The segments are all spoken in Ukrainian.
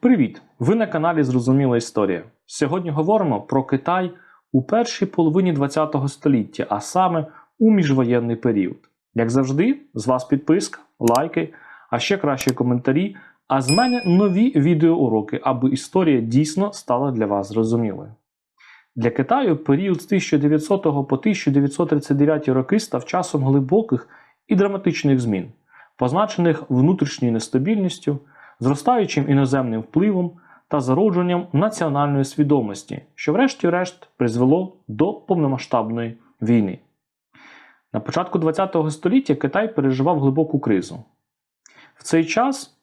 Привіт! Ви на каналі Зрозуміла Історія. Сьогодні говоримо про Китай у першій половині ХХ століття, а саме у міжвоєнний період. Як завжди, з вас підписка, лайки, а ще кращі коментарі. А з мене нові відеоуроки, аби історія дійсно стала для вас зрозумілою. Для Китаю період з 1900 по 1939 роки став часом глибоких і драматичних змін, позначених внутрішньою нестабільністю, зростаючим іноземним впливом та зародженням національної свідомості, що, врешті-решт, призвело до повномасштабної війни. На початку ХХ століття Китай переживав глибоку кризу. В цей час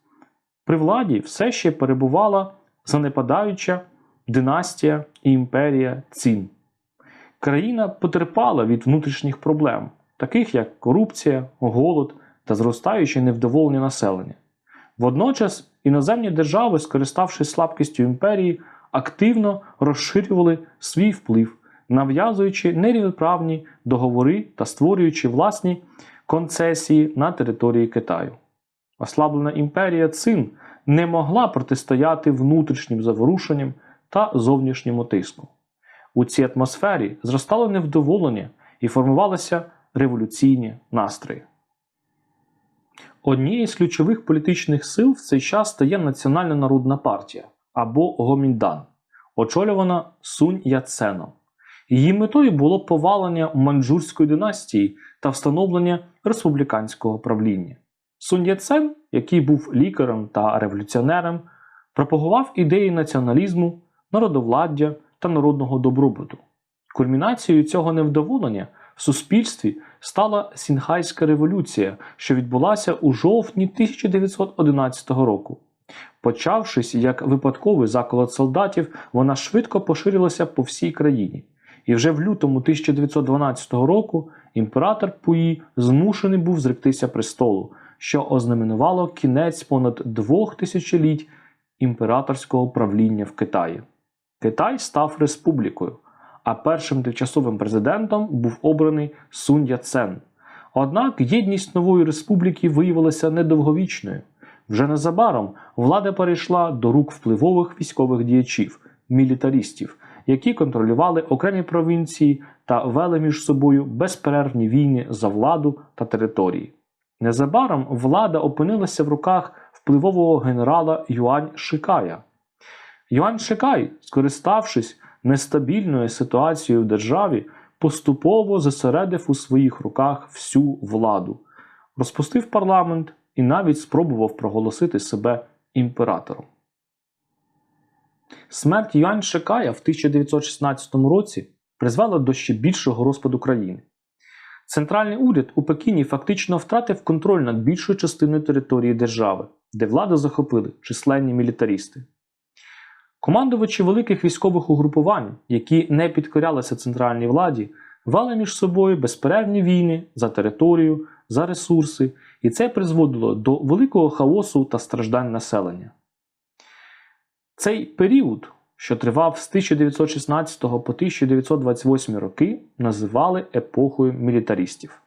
при владі все ще перебувала занепадаюча династія і імперія Цін. Країна потерпала від внутрішніх проблем, таких як корупція, голод та зростаюче невдоволення населення. Водночас іноземні держави, скориставшись слабкістю імперії, активно розширювали свій вплив, нав'язуючи нерівноправні договори та створюючи власні концесії на території Китаю. Ослаблена імперія Цин не могла протистояти внутрішнім заворушенням та зовнішньому тиску. У цій атмосфері зростало невдоволення і формувалися революційні настрої. Однією з ключових політичних сил в цей час стає Національна народна партія або Гоміндан, очолювана Сунь Яценом. Її метою було повалення манджурської династії та встановлення республіканського правління. Сунь Яцен, який був лікарем та революціонером, пропагував ідеї націоналізму, народовладдя та народного добробуту. Кульмінацією цього невдоволення в суспільстві стала Сінхайська революція, що відбулася у жовтні 1911 року. Почавшись як випадковий заколот солдатів, вона швидко поширилася по всій країні. І вже в лютому 1912 року імператор Пуї змушений був зректися престолу, що ознаменувало кінець понад двох тисячоліть імператорського правління в Китаї. Китай став республікою, а першим тимчасовим президентом був обраний Сунь Яцен. Однак єдність нової республіки виявилася недовговічною. Вже незабаром влада перейшла до рук впливових військових діячів, мілітаристів, які контролювали окремі провінції та вели між собою безперервні війни за владу та території. Незабаром влада опинилася в руках впливового генерала Юань Шикая. Юань Шикай, скориставшись нестабільною ситуацією в державі, поступово зосередив у своїх руках всю владу, розпустив парламент і навіть спробував проголосити себе імператором. Смерть Юань Шикая в 1916 році призвела до ще більшого розпаду країни. Центральний уряд у Пекіні фактично втратив контроль над більшою частиною території держави, де владу захопили численні мілітаристи. Командувачі великих військових угрупувань, які не підкорялися центральній владі, вели між собою безперервні війни за територію, за ресурси, і це призводило до великого хаосу та страждань населення. Цей період, що тривав з 1916 по 1928 роки, називали епохою мілітаристів.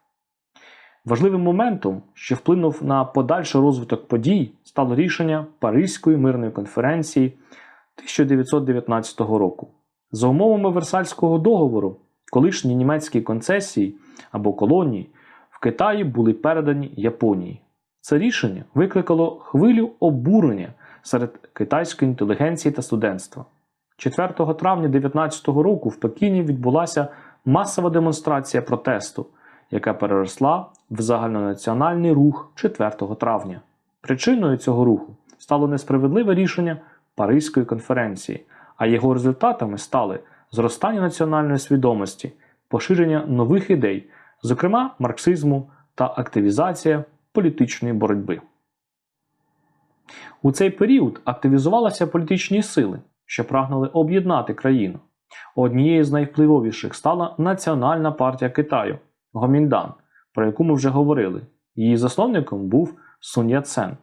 Важливим моментом, що вплинув на подальший розвиток подій, стало рішення Паризької мирної конференції 1919 року. За умовами Версальського договору, колишні німецькі концесії або колонії в Китаї були передані Японії. Це рішення викликало хвилю обурення серед китайської інтелігенції та студентства. 4 травня 1919 року в Пекіні відбулася масова демонстрація протесту, яка переросла в загальнонаціональний рух 4 травня. Причиною цього руху стало несправедливе рішення Паризької конференції, а його результатами стали зростання національної свідомості, поширення нових ідей, зокрема марксизму та активізація політичної боротьби. У цей період активізувалися політичні сили, що прагнули об'єднати країну. Однією з найвпливовіших стала Національна партія Китаю Гоміндан, про яку ми вже говорили. Її засновником був Сунь Яцен.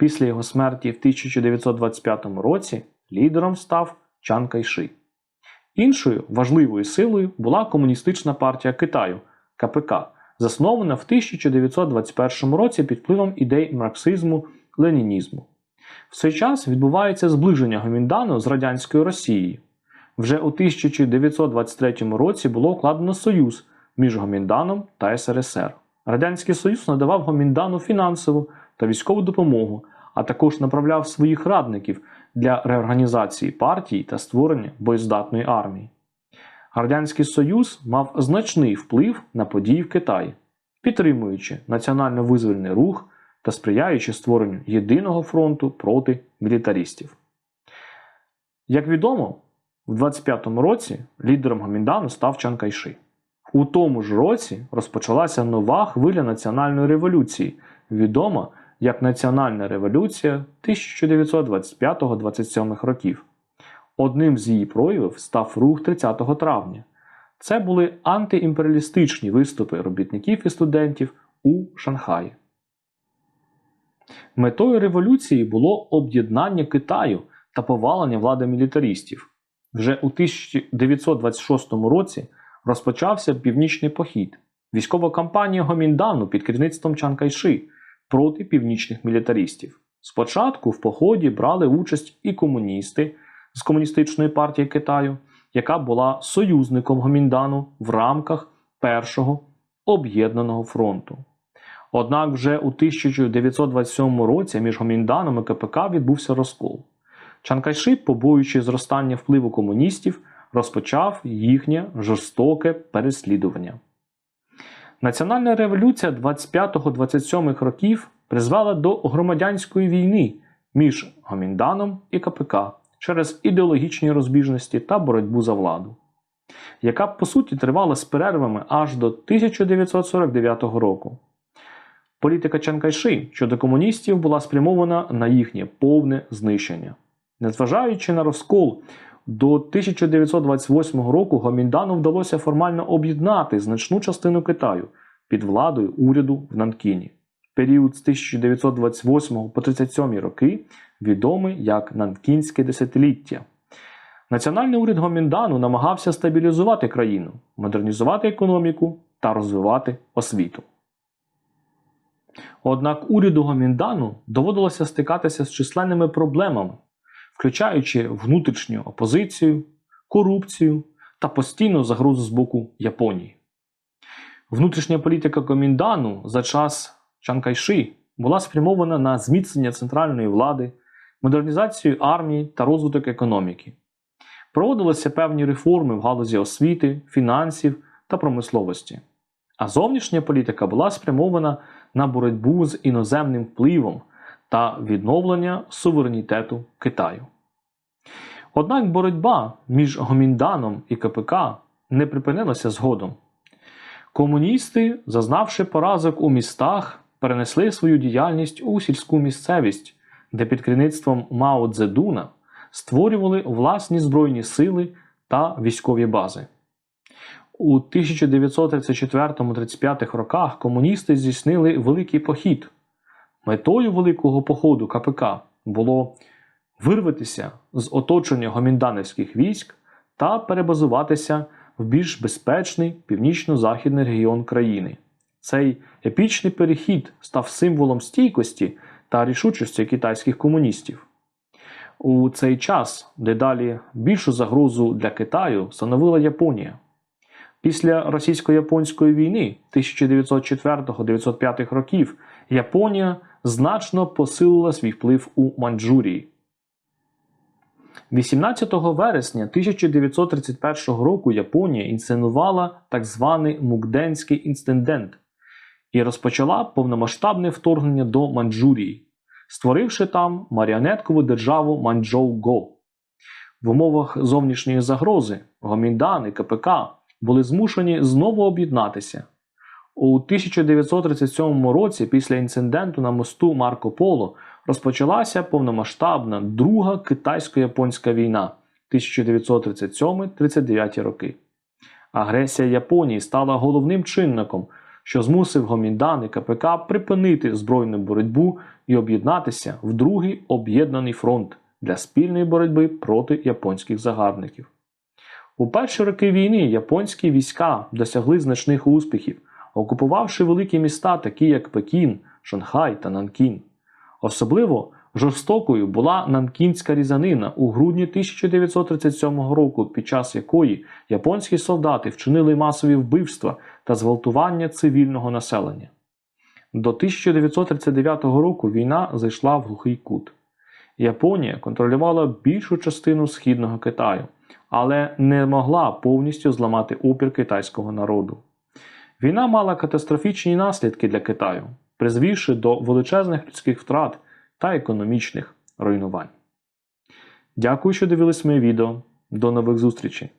Після його смерті в 1925 році лідером став Чан Кайши. Іншою важливою силою була Комуністична партія Китаю КПК, заснована в 1921 році під впливом ідей марксизму ленінізму. В цей час відбувається зближення Гоміндану з радянською Росією. Вже у 1923 році було укладено союз між Гомінданом та СРСР. Радянський Союз надавав Гоміндану фінансову та військову допомогу, а також направляв своїх радників для реорганізації партії та створення боєздатної армії. Радянський Союз мав значний вплив на події в Китаї, підтримуючи національно-визвольний рух та сприяючи створенню єдиного фронту проти мілітаристів. Як відомо, в 25-му році лідером Гоміндану став Чан Кайши. У тому ж році розпочалася нова хвиля національної революції, відома як Національна революція 1925-27 років. Одним з її проявів став рух 30 травня. Це були антиімперіалістичні виступи робітників і студентів у Шанхаї. Метою революції було об'єднання Китаю та повалення влади мілітаристів. Вже у 1926 році розпочався північний похід, військова кампанія Гоміндану під керівництвом Чан Кайши проти північних мілітаристів. Спочатку в поході брали участь і комуністи з Комуністичної партії Китаю, яка була союзником Гоміндану в рамках Першого об'єднаного фронту. Однак вже у 1927 році між Гомінданом і КПК відбувся розкол. Чан Кайши, побоюючи зростання впливу комуністів, розпочав їхнє жорстоке переслідування. Національна революція 25-27 років призвела до громадянської війни між Гомінданом і КПК через ідеологічні розбіжності та боротьбу за владу, яка по суті тривала з перервами аж до 1949 року. Політика Чан Кайши щодо комуністів була спрямована на їхнє повне знищення. Незважаючи на розкол, до 1928 року Гоміндану вдалося формально об'єднати значну частину Китаю під владою уряду в Нанкіні. Період з 1928 по 1937 роки відомий як Нанкінське десятиліття. Національний уряд Гоміндану намагався стабілізувати країну, модернізувати економіку та розвивати освіту. Однак уряду Гоміндану доводилося стикатися з численними проблемами, включаючи внутрішню опозицію, корупцію та постійну загрозу з боку Японії. Внутрішня політика Гоміндану за час Чан Кайши була спрямована на зміцнення центральної влади, модернізацію армії та розвиток економіки. Проводилися певні реформи в галузі освіти, фінансів та промисловості. А зовнішня політика була спрямована на боротьбу з іноземним впливом та відновлення суверенітету Китаю. Однак боротьба між Гомінданом і КПК не припинилася згодом. Комуністи, зазнавши поразок у містах, перенесли свою діяльність у сільську місцевість, де під керівництвом Мао Цзедуна створювали власні збройні сили та військові бази. У 1934-35 роках комуністи здійснили великий похід. Метою великого походу КПК було вирватися з оточення гомінданівських військ та перебазуватися в більш безпечний північно-західний регіон країни. Цей епічний перехід став символом стійкості та рішучості китайських комуністів. У цей час дедалі більшу загрозу для Китаю становила Японія. Після російсько-японської війни 1904-1905 років Японія значно посилила свій вплив у Маньчжурії. 18 вересня 1931 року Японія інсценувала так званий Мукденський інцидент і розпочала повномасштабне вторгнення до Маньчжурії, створивши там маріонеткову державу Маньчжоу-Го. В умовах зовнішньої загрози Гоміндан і КПК були змушені знову об'єднатися. У 1937 році, після інциденту на мосту Марко Поло, розпочалася повномасштабна Друга китайсько-японська війна 1937-39 роки. Агресія Японії стала головним чинником, що змусив Гоміндан і КПК припинити збройну боротьбу і об'єднатися в другий об'єднаний фронт для спільної боротьби проти японських загарбників. У перші роки війни японські війська досягли значних успіхів, окупувавши великі міста, такі як Пекін, Шанхай та Нанкін. Особливо Жорстокою була Нанкінська різанина у грудні 1937 року, під час якої японські солдати вчинили масові вбивства та зґвалтування цивільного населення. До 1939 року війна зайшла в глухий кут. Японія контролювала більшу частину східного Китаю, але не могла повністю зламати опір китайського народу. Війна мала катастрофічні наслідки для Китаю, призвівши до величезних людських втрат та економічних руйнувань. Дякую, що дивились моє відео. До нових зустрічей!